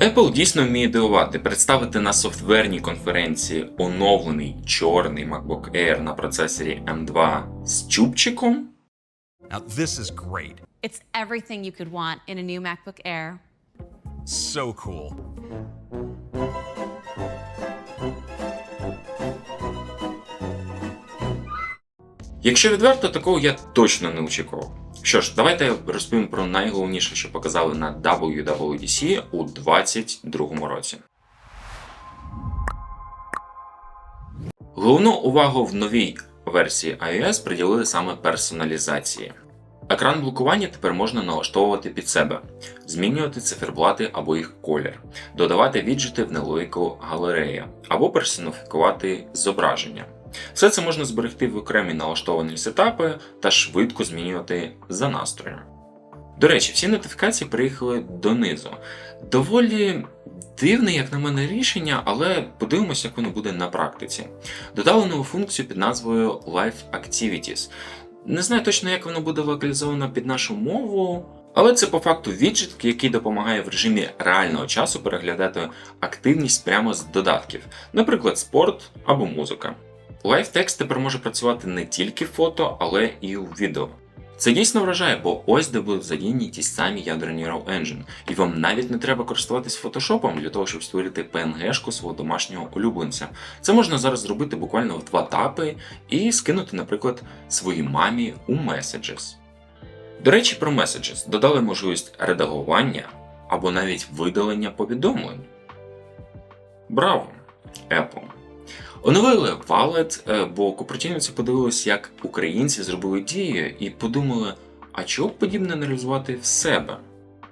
Apple дійсно вміє дивувати, представити на софтверній конференції оновлений чорний MacBook Air на процесорі M2 з чубчиком. Now, this is great. It's everything you could want in a new MacBook Air. So cool. Якщо відверто, такого я точно не очікував. Що ж, давайте розповім про найголовніше, що показали на WWDC у 2022 році. Головну увагу в новій версії iOS приділили саме персоналізації. Екран блокування тепер можна налаштовувати під себе, змінювати циферблати або їх колір, додавати віджити в нелогіку галереї або персоніфікувати зображення. Все це можна зберегти в окремі налаштовані сетапи та швидко змінювати за настроєм. До речі, всі нотифікації приїхали донизу. Доволі дивне, як на мене, рішення, але подивимося, як воно буде на практиці. Додали нову функцію під назвою Live Activities. Не знаю точно, як воно буде локалізовано під нашу мову, але це по факту віджит, який допомагає в режимі реального часу переглядати активність прямо з додатків, наприклад, спорт або музика. Live тепер може працювати не тільки в фото, але і у відео. Це дійсно вражає, бо ось де будуть задіяні ті самі ядра Neural Engine, і вам навіть не треба користуватись фотошопом для того, щоб створити PNG-шку свого домашнього улюбленця. Це можна зараз зробити буквально в два тапи і скинути, наприклад, своїй мамі у Messages. До речі, про Messages додали можливість редагування або навіть видалення повідомлень. Браво! Apple! Оновили Wallet, е, бо кооперативниці подивилися, як українці зробили дію, і подумали, а чого подібне не реалізувати в себе.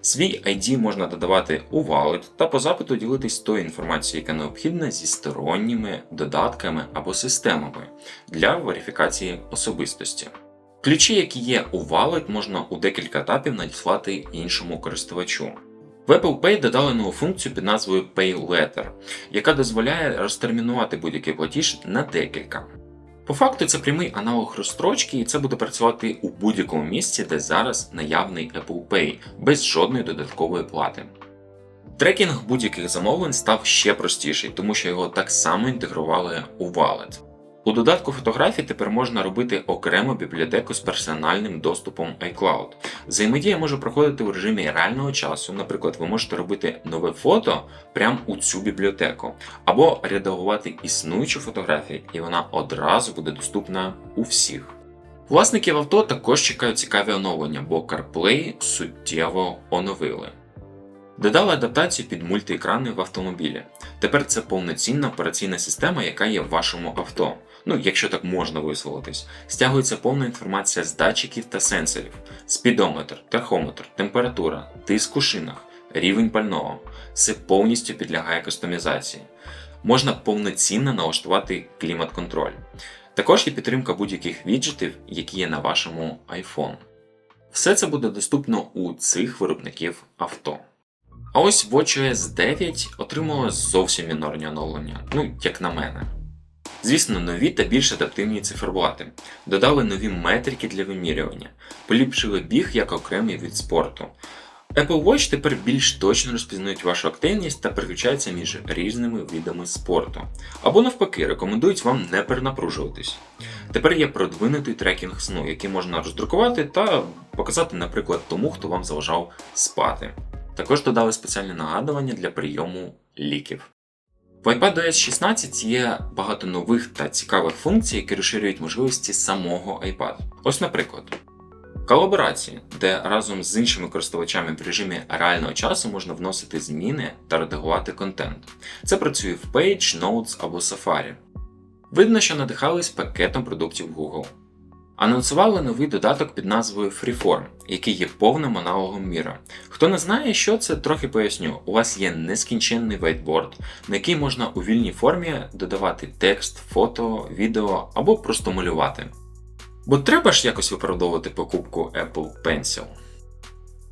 Свій ID можна додавати у Wallet та по запиту ділитись тою інформацією, яка необхідна зі сторонніми додатками або системами для верифікації особистості. Ключі, які є у Wallet, можна у декілька етапів надіслати іншому користувачу. В Apple Pay додали нову функцію під назвою Pay Letter, яка дозволяє розтермінувати будь-який платіж на декілька. По факту це прямий аналог розстрочки, і це буде працювати у будь-якому місці, де зараз наявний Apple Pay, без жодної додаткової плати. Трекінг будь-яких замовлень став ще простіший, тому що його так само інтегрували у Wallet. У додатку фотографій тепер можна робити окрему бібліотеку з персональним доступом iCloud. Взаємодія може проходити у режимі реального часу. Наприклад, ви можете робити нове фото прямо у цю бібліотеку, або редагувати існуючу фотографію, і вона одразу буде доступна у всіх. Власників авто також чекають цікаві оновлення, бо CarPlay суттєво оновили. Додали адаптацію під мультиекрани в автомобілі. Тепер це повноцінна операційна система, яка є в вашому авто. Ну, якщо так можна висловитись, стягується повна інформація з датчиків та сенсорів, спідометр, тахометр, температура, тиск у шинах, рівень пального. Все повністю підлягає кастомізації. Можна повноцінно налаштувати клімат-контроль. Також є підтримка будь-яких віджитів, які є на вашому iPhone. Все це буде доступно у цих виробників авто. А ось WatchOS 9 отримало зовсім мінорні оновлення, ну як на мене. Звісно, нові та більш адаптивні циферблати, додали нові метрики для вимірювання, поліпшили біг як окремий від спорту. Apple Watch тепер більш точно розпізнають вашу активність та переключаються між різними видами спорту. Або навпаки, рекомендують вам не перенапружуватись. Тепер є продвинутий трекінг сну, який можна роздрукувати та показати, наприклад, тому, хто вам заважав спати. Також додали спеціальне нагадування для прийому ліків. В iPadOS 16 є багато нових та цікавих функцій, які розширюють можливості самого iPad. Ось, наприклад, колаборації, де разом з іншими користувачами в режимі реального часу можна вносити зміни та редагувати контент. Це працює в Page, Notes або Safari. Видно, що надихались пакетом продуктів Google. Анонсували новий додаток під назвою Freeform, який є повним аналогом міра. Хто не знає, що це, трохи поясню. У вас є нескінченний вейтборд, на який можна у вільній формі додавати текст, фото, відео або просто малювати. Бо треба ж якось виправдовувати покупку Apple Pencil.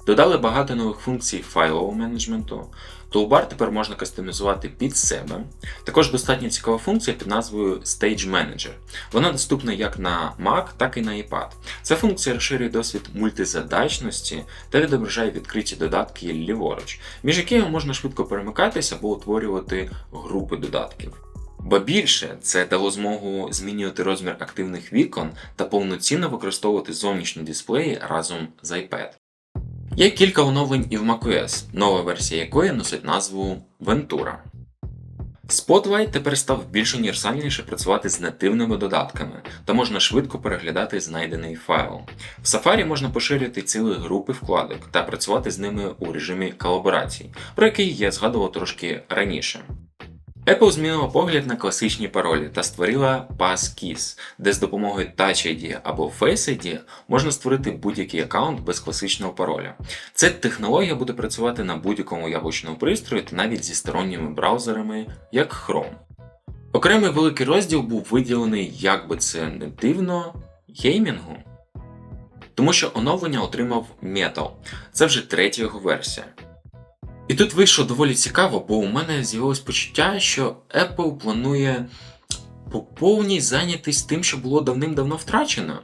Додали багато нових функцій файлового менеджменту. Toolbar тепер можна кастомізувати під себе. Також достатньо цікава функція під назвою Stage Manager. Вона доступна як на Mac, так і на iPad. Ця функція розширює досвід мультизадачності та відображає відкриті додатки ліворуч, між якими можна швидко перемикатися або утворювати групи додатків. Ба більше це дало змогу змінювати розмір активних вікон та повноцінно використовувати зовнішні дисплеї разом з iPad. Є кілька оновлень і в macOS, нова версія якої носить назву Ventura. Spotlight тепер став більш універсальніше працювати з нативними додатками та можна швидко переглядати знайдений файл. В Safari можна поширювати цілі групи вкладок та працювати з ними у режимі колаборацій, про який я згадував трошки раніше. Apple змінила погляд на класичні паролі та створила Passkey, де з допомогою Touch ID або Face ID можна створити будь-який аккаунт без класичного пароля. Ця технологія буде працювати на будь-якому яблучному пристрої та навіть зі сторонніми браузерами, як Chrome. Окремий великий розділ був виділений, як би це не дивно, геймінгу. Тому що оновлення отримав Metal. Це вже третя його версія. І тут вийшло доволі цікаво, бо у мене з'явилось почуття, що Apple планує по повній зайнятись тим, що було давним-давно втрачено.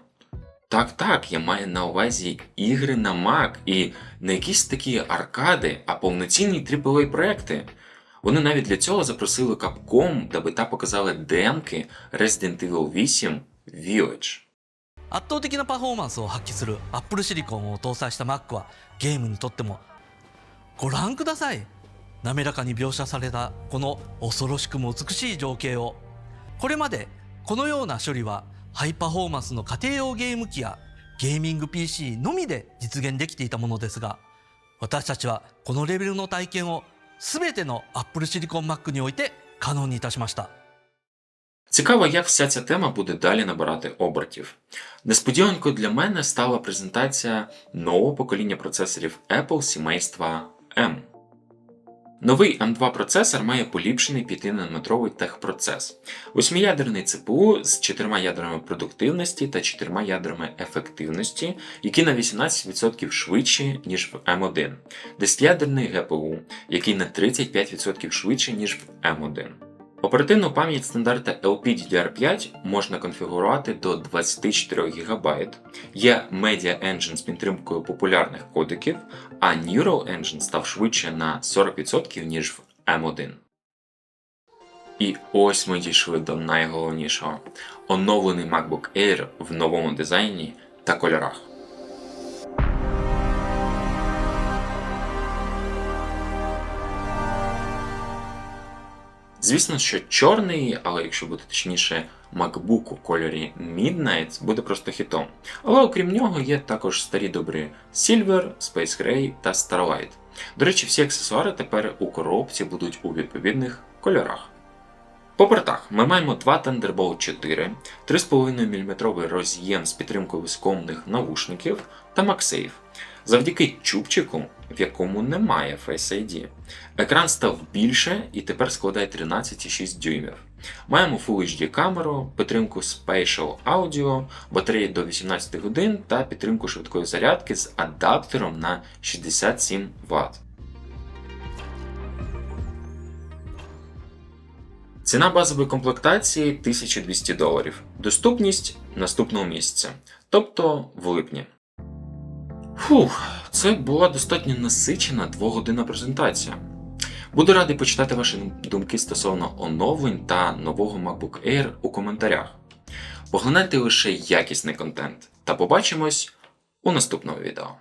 Так, так, я маю на увазі ігри на Mac і не якісь такі аркади, а повноцінні AAA проекти. Вони навіть для цього запросили Capcom, даби та показали демки Resident Evil 8 Village. 圧倒的なパフォーマンスを発揮する Apple シリコンを搭載した Mac はゲームにとっても ご覧ください滑らかに描写されたこの恐ろしくも美しい情景をこれまでこのような処理はハイパフォーマンスの家庭用ゲーム機やゲーミング PC のみで実現できていたものですが私たちはこのレベルの体験を全ての Apple シリコン Mac において可能にいたしました Цікаво, як вся ця тема буде далі набирати обертів. Несподіванкою для мене стала презентація нового покоління процесорів Apple сімейства M. Новий M2 процесор має поліпшений 5-нанометровий техпроцес, 8-ядерний ЦПУ з 4 ядрами продуктивності та 4 ядрами ефективності, які на 18% швидші, ніж в М1, 10-ядерний ГПУ, який на 35% швидше, ніж в M1. Оперативну пам'ять стандарта LPDDR5 можна конфігурувати до 24 ГБ. Є Media Engine з підтримкою популярних кодеків, а Neural Engine став швидше на 40% ніж в M1. І ось ми дійшли до найголовнішого: оновлений MacBook Air в новому дизайні та кольорах. Звісно, що чорний, але якщо бути точніше, MacBook у кольорі Midnight буде просто хітом. Але окрім нього є також старі добрі Silver, Space Gray та Starlight. До речі, всі аксесуари тепер у коробці будуть у відповідних кольорах. По портах ми маємо два Thunderbolt 4, 3,5 мм роз'єм з підтримкою високомних навушників та MagSafe. Завдяки чубчику, в якому немає Face ID, екран став більше і тепер складає 13,6 дюймів. Маємо Full HD камеру, підтримку Spatial Audio, батареї до 18 годин та підтримку швидкої зарядки з адаптером на 67 Вт. Ціна базової комплектації 1200 доларів. Доступність наступного місяця, тобто в липні. Фух, це була достатньо насичена двогодинна презентація. Буду радий почитати ваші думки стосовно оновлень та нового MacBook Air у коментарях. Поглинайте лише якісний контент та побачимось у наступному відео.